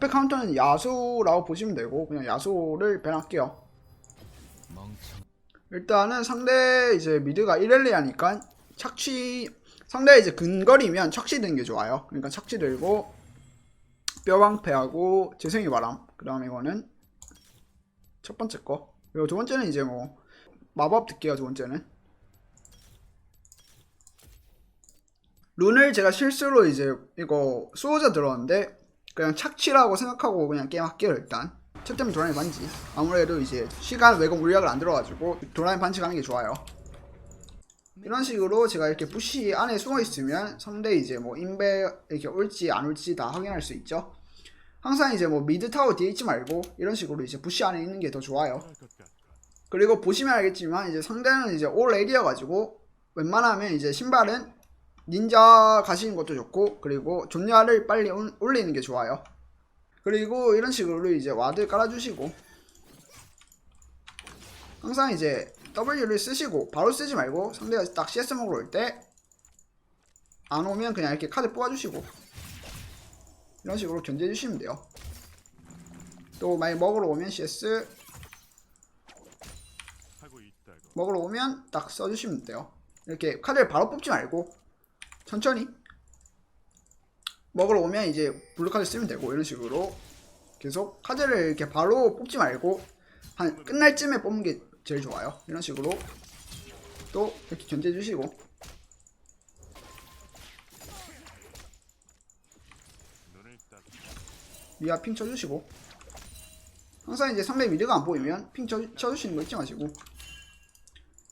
적배 카운터는 야수라고 보시면 되고 그냥 야수를 배할게요 일단은 상대 이제 미드가 1렐리아니까 착취 상대 이제 근거리면 착취 드는 게 좋아요. 그러니까 착취 들고 뼈방패하고 재생의 바람. 그 다음에 이거는 첫 번째 거. 그리고 두 번째는 이제 뭐 마법 듣기가 두 번째는 룬을 제가 실수로 이제 이거 수호자 들었는데 그냥 착취라고 생각하고 그냥 게임 할게요 일단. 첫 때문에 도라이 반지. 아무래도 이제 시간 왜곡 물약을 안 들어가지고 도라이 반지 가는 게 좋아요. 이런 식으로 제가 이렇게 부시 안에 숨어 있으면 상대 이제 뭐 인베 이렇게 올지 안 올지 다 확인할 수 있죠. 항상 이제 뭐 미드 타워 뒤에 있지 말고 이런 식으로 이제 부시 안에 있는 게 더 좋아요. 그리고 보시면 알겠지만 이제 상대는 이제 올 레디여 가지고 웬만하면 이제 신발은 닌자 가시는 것도 좋고 그리고 존야를 빨리 올- 올리는 게 좋아요. 그리고 이런 식으로 이제 와드 깔아주시고 항상 이제 W를 쓰시고 바로 쓰지 말고 상대가 딱 CS 먹으러 올 때 안 오면 그냥 이렇게 카드 뽑아주시고 이런 식으로 견제해주시면 돼요. 또 만약 먹으러 오면 CS 먹으러 오면 딱 써주시면 돼요. 이렇게 카드를 바로 뽑지 말고 천천히 먹으러 오면 이제 블루 카드 쓰면 되고 이런 식으로 계속 카드를 이렇게 바로 뽑지 말고 한 끝날 쯤에 뽑는 게 제일 좋아요. 이런 식으로 또 이렇게 견제해 주시고 미아 핑 쳐주시고 항상 이제 상대 미드가 안 보이면 핑 쳐, 쳐주시는 거 잊지 마시고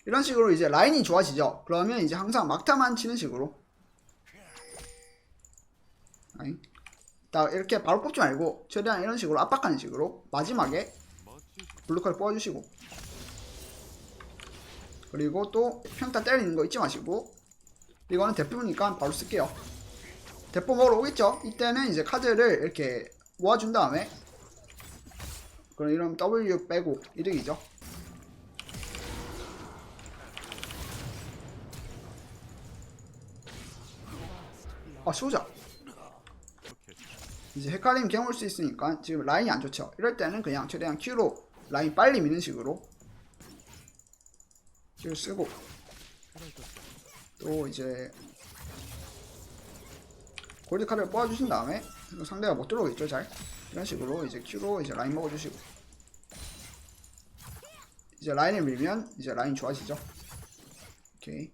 이런 식으로 이제 라인이 좋아지죠. 그러면 이제 항상 막타만 치는 식으로 딱 이렇게 바로 뽑지 말고 최대한 이런 식으로 압박하는 식으로 마지막에 블루카를 뽑아주시고. 그리고 또 평타 때리는 거 잊지 마시고. 이거는 대포니까 바로 쓸게요. 대포 먹으러 오겠죠? 이때는 이제 카드를 이렇게 모아준 다음에. 그럼 이런 W 빼고 이득이죠. 아 소자 이제 헷갈리면 경올 수 있으니까 지금 라인이 안 좋죠. 이럴 때는 그냥 최대한 Q로 라인 빨리 미는 식으로 Q 쓰고 또 이제 골드 카드를 뽑아주신 다음에 상대가 못 들어오겠죠 잘 이런 식으로 이제 Q로 이제 라인 먹어주시고 이제 라인을 밀면 이제 라인 좋아지죠. 오케이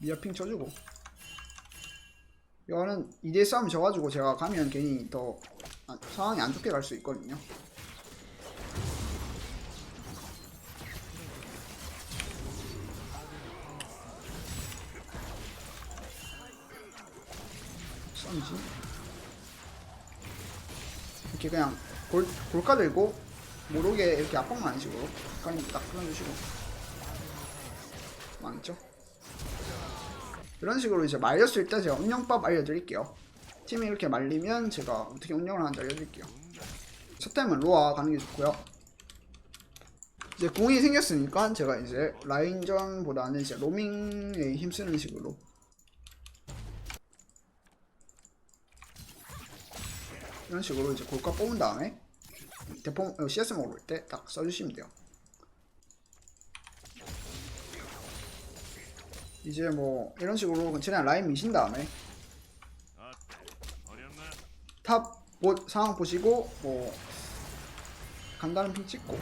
미어핑 쳐주고 이거는 2대 싸움 져가지고 제가 가면 괜히 더 아, 상황이 안 좋게 갈 수 있거든요. 썸지 이렇게 그냥 골, 골가 들고 모르게 이렇게 압박만 하는 식으로 가님 딱 끊어주시고 망했죠? 이런 식으로 이제 말렸을 때 제가 운영법 알려드릴게요. 팀이 이렇게 말리면 제가 어떻게 운영을 하는지 알려드릴게요. 첫 템은 로아 가는 게 좋고요. 이제 공이 생겼으니까 제가 이제 라인전보다는 이제 로밍에 힘쓰는 식으로 이런 식으로 이제 골가 뽑은 다음에 대포 어, CS 먹을 때 딱 써주시면 돼요. 이제 뭐 이런 식으로 최대한 라인 미신 다음에 탑 보, 상황 보시고 뭐 간단한 핑 찍고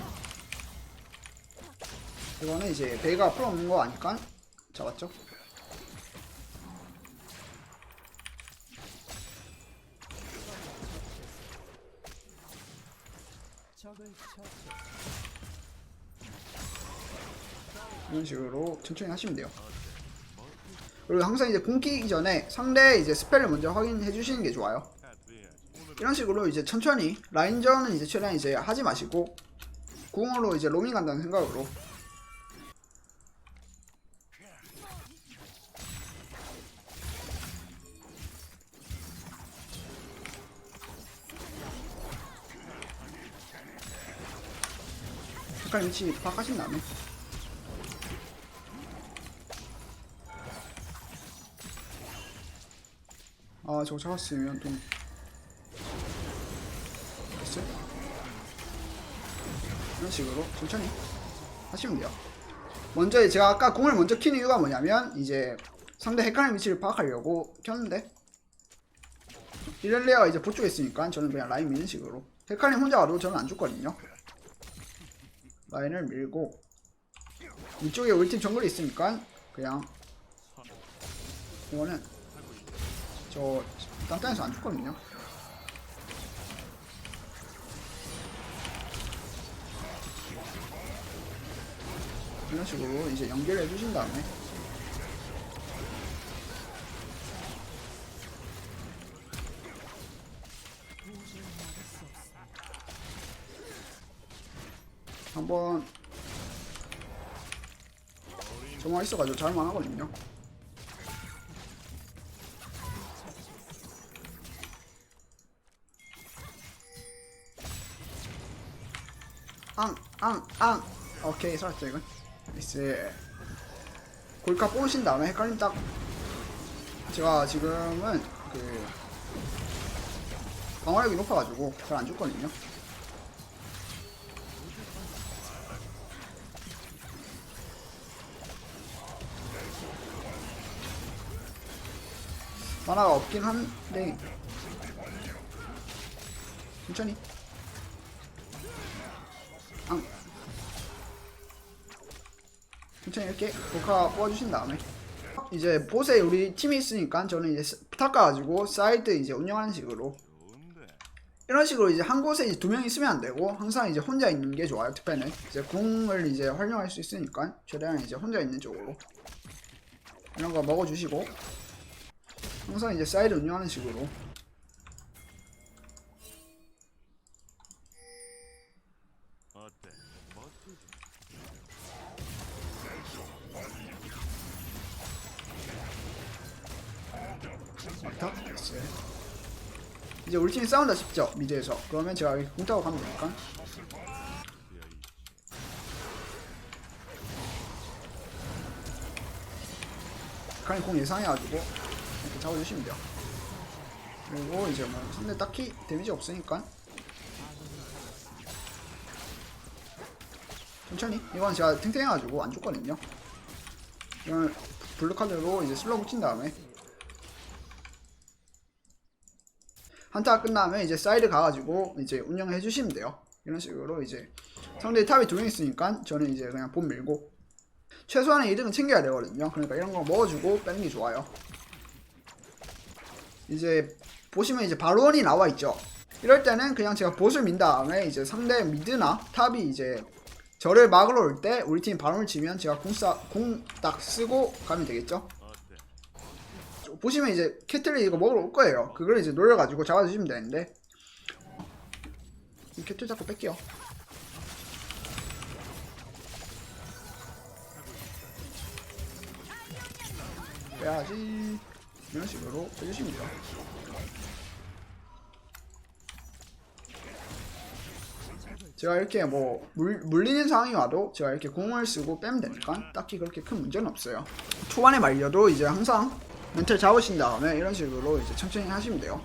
이거는 이제 베이가 풀어 없는 거 아니까 잡았죠? 이런 식으로 천천히 하시면 돼요. 그리고 항상 이제 공기기 전에 상대 이제 스펠을 먼저 확인해 주시는 게 좋아요. 이런 식으로 이제 천천히 라인전은 이제 최대한 이제 하지 마시고 궁으로 이제 로밍 간다는 생각으로 색깔 위치 파악하신 다음에 아 저거 잡았으면 좀 나이스 이런 식으로 천천히 하시면 돼요. 먼저 제가 아까 공을 먼저 키는 이유가 뭐냐면 이제 상대 헷갈리는 위치를 파악하려고 켰는데 이렐레아가 이제 보쪽에 있으니까 저는 그냥 라인 미는 식으로. 헷갈림 혼자 와도 저는 안 죽거든요. 라인을 밀고 이쪽에 우리 팀 정글이 있으니까 그냥 이거는 저 땅땅에서 안 죽거든요 이런 식으로 이제 연결해 주신 다음에 한번 정화 있어가지고 잘만 하거든요. 앙, 앙, 앙. 오케이, 살았죠, 이건. 나이스. 골카 뽑으신 다음에 헷갈림 딱. 제가 지금은 그, 방어력이 높아가지고 잘 안 죽거든요. 만화가 없긴 한데 천천히 천천히 이렇게 녹화 뽑아주신 다음에. 이제 보세 우리 팀이 있으니까 저는 이제 스- 닦아가지고 사이드 이제 운영하는 식으로. 이런 식으로 이제 한 곳에 이제 두 명 있으면 안 되고 항상 이제 혼자 있는 게 좋아요 특패는 이제 궁을 이제 활용할 수 있으니까 최대한 이제 혼자 있는 쪽으로. 이런 거 먹어주시고 항상 이제 사이드 운영하는 식으로 막타 됐어요. 이제 우리 팀이 싸운다 싶죠 미드에서. 그러면 제가 공 타고 가면 되니까. 카니 공 예상해가지고 이렇게 잡아주시면 돼요. 그리고 이제 뭐 상대 딱히 데미지 없으니까. 천천히. 이건 제가 탱탱해가지고 안 죽거든요. 이걸 블루 카드로 이제 슬로우 붙인 다음에 한타가 끝나면 이제 사이드 가가지고 이제 운영해 주시면 돼요. 이런 식으로 이제 상대 탑이 두 명 있으니까 저는 이제 그냥 본 밀고 최소한의 2등은 챙겨야 되거든요. 그러니까 이런 거 먹어주고 빼는 게 좋아요. 이제 보시면 이제 바론이 나와 있죠. 이럴 때는 그냥 제가 보스를 민 다음에 이제 상대 미드나 탑이 이제 저를 막으러 올 때 우리 팀 바론을 치면 제가 궁공딱 쓰고 가면 되겠죠. 보시면 이제 캐틀이 이거 먹으러 올 거예요. 그걸 이제 노려가지고 잡아주시면 되는데 이 캐틀 자꾸 뺄게요. 빼야지 이런 식으로 빼주시면 돼요. 제가 이렇게 뭐 물, 물리는 상황이 와도 제가 이렇게 공을 쓰고 빼면 되니까 딱히 그렇게 큰 문제는 없어요. 초반에 말려도 이제 항상 멘탈 잡으신 다음에 이런 식으로 이제 천천히 하시면 돼요.